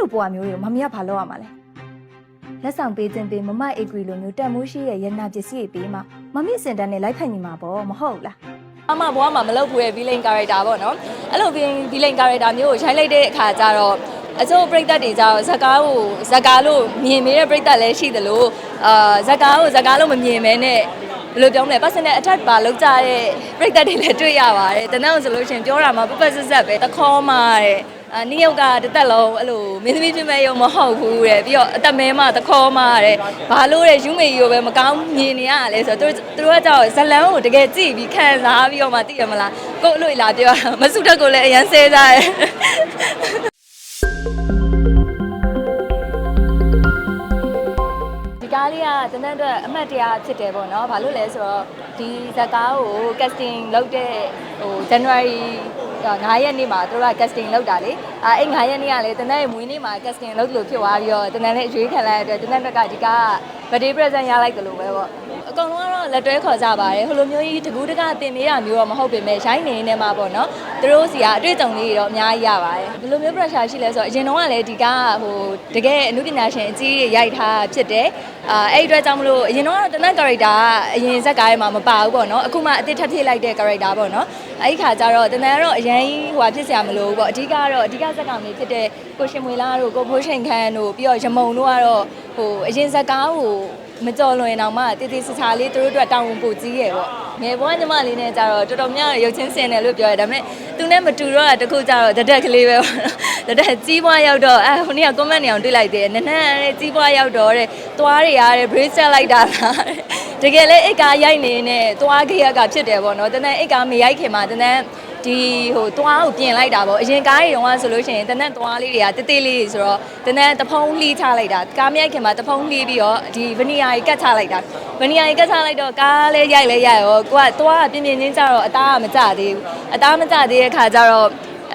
လိုပွားမျိုးတွေကိုမမီးကဘာလုပ်ရမှာလဲလက်ဆောင်ပေးခြင်းပေးမမအေကွေလိုမျိုးတန်မိုးရှိရဲ့ရနာပစ္စည်းတွေပေးမှမမီးစင်တန်းနဲ့လိုက်ဖက်ညီမှာပေါ့မဟုတ်လားအမဘွားမှာမလုပ်ဘူးရဲ့ villain character ပေါ့နော်အဲ့လို villain character မျိုးကိုရိုက်လိုက်တဲ့အခါကျတော့အစိုးပရိသတ်တွေကြတော့ဇကားကိုဇကားလို့မြင်မိတဲ့ပရိသတ်လည်းရှိသလိုအာဇကားကိုဇကားလို့မမြင်မဲနဲ့ဘယ်လိုပြောမလဲ personal attack ပါလောက်ကြတဲ့ပရိသတ်တွေလည်းတွေ့ရပါတယ်တနက်ဆိုလို့ရှိရင်ပြောတာမှပပဆက်ဆက်ပဲတခေါ်မှတဲ့ အာနိယုတ်ကတစ်သက်လုံးအဲ့လိုမင်းသမီးချင်းမဲ့ရုံမဟုတ်ဘူးတဲ့ပြီးတော့အသက်မဲမှတခေါ်မှတဲ့ဘာလို့တဲ့ယူမေကြီးကိုပဲမကောင်းမြင်နေရလဲဆိုတော့သူတို့သူတို့ကကြောက်ဇလန်းကိုတကယ်ကြည့်ပြီးခံစားပြီးတော့မှသိရမလားကို့အလို့လာပြောမဆုတက်ကိုလည်းအရန်ဆဲကြတယ်ဒီကားလေးကတနက်အတွက်အမှတ်တရဖြစ်တယ်ပေါ့နော်။ဘာလို့လဲဆိုတော့ဒီဇာတ်ကားကို casting လုပ်တဲ့ဟို January 9ရက်နေ့မှာသူတို့က casting လုပ်တာလေ။အဲအဲ့9ရက်နေ့ကလေတနက်ရဲ့မွေးနေ့မှာ casting လုပ်လို့ဖြစ်သွားပြီးတော့တနက်နဲ့အရွေးခံလိုက်ရတဲ့အတွက်တနက်ဘက်ကဒီကားက birthday present ရလိုက်တယ်လို့ပဲပေါ့။အ ကောင်လုံးကတော့လက်တွဲခေါ်ကြပါတယ်ဟိုလိုမျိုးကြီးတကူးတကတင်မေးတာမျိုးတော့မဟုတ်ပေမဲ့ရိုင်းနေနေမှာပေါ့နော်သူတို့စီကအတွေ့အကြုံလေးတွေတော့အများကြီးရပါတယ်ဘယ်လိုမျိုး pressure ရှိလဲဆိုတော့အရင်တော့ကလည်းဒီကဟိုတကယ်အမှုပညာရှင်အကြီးတွေရိုက်ထားဖြစ်တယ်အာအဲ့ဒီအတွက်ကြောင့်မလို့အရင်တော့တနက် character ကအရင်ဇက်ကားထဲမှာမပါဘူးပေါ့နော်အခုမှအသစ်ထပ်ဖြည့်လိုက်တဲ့ character ပေါ့နော်အဲ့ဒီခါကျတော့တနက်ကတော့အရင်ဟိုဟာဖြစ်စရာမလိုဘူးပေါ့အဓိကတော့အဓိကဇက်ကောင်တွေဖြစ်တဲ့ကိုရှင်မွေလာတို့ကိုဖိုးရှင်ခန်းတို့ပြီးတော့ရမုံတို့ကတော့ဟိုအရင်ဇက်ကားကို မကြော်လွင်တော့မှတည်တည်ဆဆလေးသူတို့အတွက်တောင်းဝန်ပို့ကြီးရယ်ပေါ့ငယ်ဘွားညီမလေးနဲ့ကြတော့တော်တော်များရုပ်ချင်းစင်တယ်လို့ပြောရတယ်ဒါပေမဲ့သူနဲ့မတူတော့တာတခုကြတော့တဒက်ကလေးပဲပေါ့နော်တဒက်ကြီးပွားရောက်တော့အဲဟိုနေ့က comment နေအောင်တွေ့လိုက်တယ်နန်းနန်းတဲ့ကြီးပွားရောက်တော့တဲ့သွားတွေရတဲ့ brace ချက်လိုက်တာလားတဲ့တကယ်လဲအိတ်ကားရိုက်နေနဲ့သွားခရက်ကဖြစ်တယ်ပေါ့နော်တနက်အိတ်ကားမရိုက်ခင်မှာတနက် ဒီဟိုသွားကိုပြင်လိုက်တာပေါ့အရင်ကားတွေတုန်းကဆိုလို့ရှိရင်တနက်သွားလေးတွေကတေးသေးလေးတွေဆိုတော့တနက်တဖုံးလှီးချလိုက်တာကားမရိုက်ခင်မှာတဖုံးလှီးပြီးတော့ဒီဗနီယာကြီးကတ်ချလိုက်တာဗနီယာကြီးကတ်ချလိုက်တော့ကားလေးရိုက်လဲရိုက်ရောကိုကသွားကပြင်းပြင်းချင်းကြတော့အသားကမကြသေးဘူးအသားမကြသေးတဲ့ခါကျတော့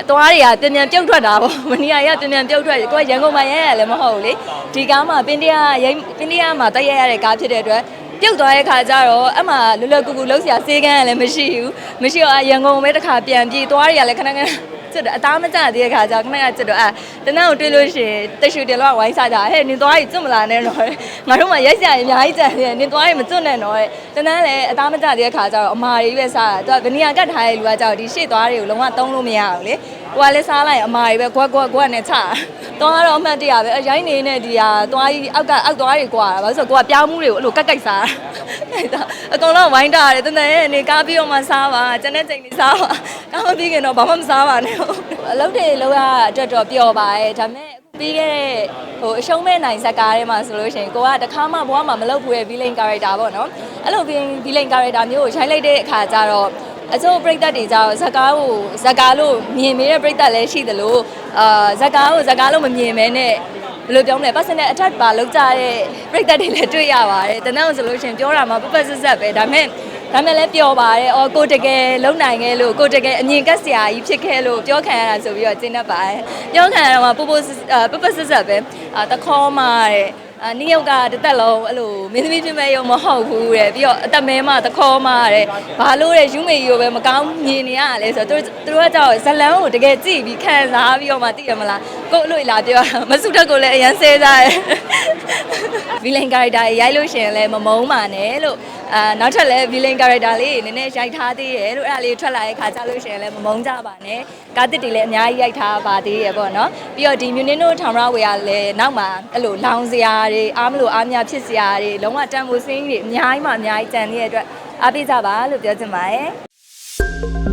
သွားတွေကပြန်ပြန်ပြုတ်ထွက်တာပေါ့မနီယာကြီးကပြန်ပြန်ပြုတ်ထွက်တယ်ကိုကရန်ကုန်မှာရဲရလည်းမဟုတ်ဘူးလေဒီကားမှာပင်တရရိမ့်ပင်တရမှာတက်ရရတဲ့ကားဖြစ်တဲ့အတွက် ပြုတ်သွားတဲ့ခါကျတော့အမှလွယ်လွယ်ကူကူလှုပ်ရှားစေးကန်းကလည်းမရှိဘူးမရှိတော့အရန်ကုန်ပဲတစ်ခါပြန်ပြေးသွားတွေကလည်းခဏခဏ ကျွတ်တယ်အသားမကျသေးတဲ့ခါကျခဏခဏကျွတ်တော့အဲတနက်ကိုတွေးလို့ရှိရင်တရှူတယ်လို့ဝိုင်းစားကြဟဲ့နင်သွားကြီးကျွတ်မလာနဲ့တော့ငါတို့မှရိုက်စရာအများကြီးကြံနေတယ်နင်သွားကြီးမကျွတ်နဲ့တော့တနက်လည်းအသားမကျသေးတဲ့ခါကျတော့အမာကြီးပဲစားတာသူကဗနီယာကတ်ထားတဲ့လူကကျတော့ဒီရှေ့သွားတွေကိုလုံးဝတုံးလို့မရဘူးလေဟိုကလည်းစားလိုက်ရင်အမာကြီးပဲကွက်ကွက်ကွက်နဲ့ချသွားတော့အမှတ်တရပဲအရိုင်းနေနဲ့ဒီဟာသွားကြီးအောက်ကအောက်သွားတွေကွာတာဘာလို့ဆိုတော့ကိုကပြောင်းမှုတွေကိုအဲ့လိုကတ်ကိုက်စားတာအကောင်လုံးဝိုင်းတာတယ်တနေ့နေကားပြီးတော့မှစားပါကျန်တဲ့ချိန်လေးစားပါကားမပြီးခင်တော့ဘာမှမစားပါနဲ့အလုပ်တွေလုပ်ရအတွက်တော့ပျော်ပါရဲ့ဒါပေမဲ့အခုပြီးခဲ့တဲ့ဟိုအရှုံးမဲ့နိုင်ဇက်ကားထဲမှာဆိုလို့ရှိရင်ကိုကတခါမှဘွားမှာမလုပ်ဘူးရဲ့ villain character ပေါ့နော်အဲ့လို villain character မျိုးကိုရိုက်လိုက်တဲ့အခါကျတော့အစိုးပရိသတ်တွေကြတော့ဇက်ကားကိုဇက်ကားလို့မြင်မိတဲ့ပရိသတ်လည်းရှိသလိုအာဇက်ကားကိုဇက်ကားလို့မမြင်မဲနဲ့ဘယ်လိုပြောမလဲ personal attack ပါလောက်ကြတဲ့ပရိသတ်တွေလည်းတွေ့ရပါတယ်တနက်ဆိုလို့ရှိရင်ပြောတာမှပပဆက်ဆက်ပဲဒါပေမဲ့ ဒါမဲ့လည်းပျော်ပါတယ်။အော်ကိုတကယ်လုံနိုင်ခဲ့လို့ကိုတကယ်အမြင်ကက်စရာကြီးဖြစ်ခဲ့လို့ပြောခံရတာဆိုပြီးတော့ကျင်းတတ်ပါတယ်။ပြောခံရတော့မှပပပပဆက်ဆက်ပဲအာတခေါ်မှတဲ့အာနိယုတ်ကတစ်သက်လုံးအဲ့လိုမင်းသမီးချင်းမဲ့ရုံမဟုတ်ဘူးတဲ့ပြီးတော့အသက်မဲမှတခေါ်မှတဲ့ဘာလို့တဲ့ယူမေကြီးကိုပဲမကောင်းမြင်နေရလဲဆိုတော့သူတို့သူတို့ကကြောက်ဇလန်းကိုတကယ်ကြည့်ပြီးခံစားပြီးတော့မှသိရမလားကို့အလို့လာပြောမဆုတက်ကိုလည်းအရန်ဆဲကြတယ် villain character ရိုက်လို့ရှိရင်လည်းမမုန်းပါနဲ့လို့အာနောက်ထပ်လည်း villain character လေးနည်းနည်းရိုက်ထားသေးတယ်လို့အဲ့ဒါလေးထွက်လာတဲ့ခါကျလို့ရှိရင်လည်းမမုန်းကြပါနဲ့ကားတစ်တွေလည်းအများကြီးရိုက်ထားပါသေးရဲ့ပေါ့နော်ပြီးတော့ဒီ Munino ထောင်ရဝေကလည်းနောက်မှာအဲ့လိုလောင်စရာတွေအားမလို့အားမရဖြစ်စရာတွေလုံးဝတန်ဖိုးစင်းတွေအများကြီးမှအများကြီးကြံနေတဲ့အတွက်အားပေးကြပါလို့ပြောချင်ပါတယ်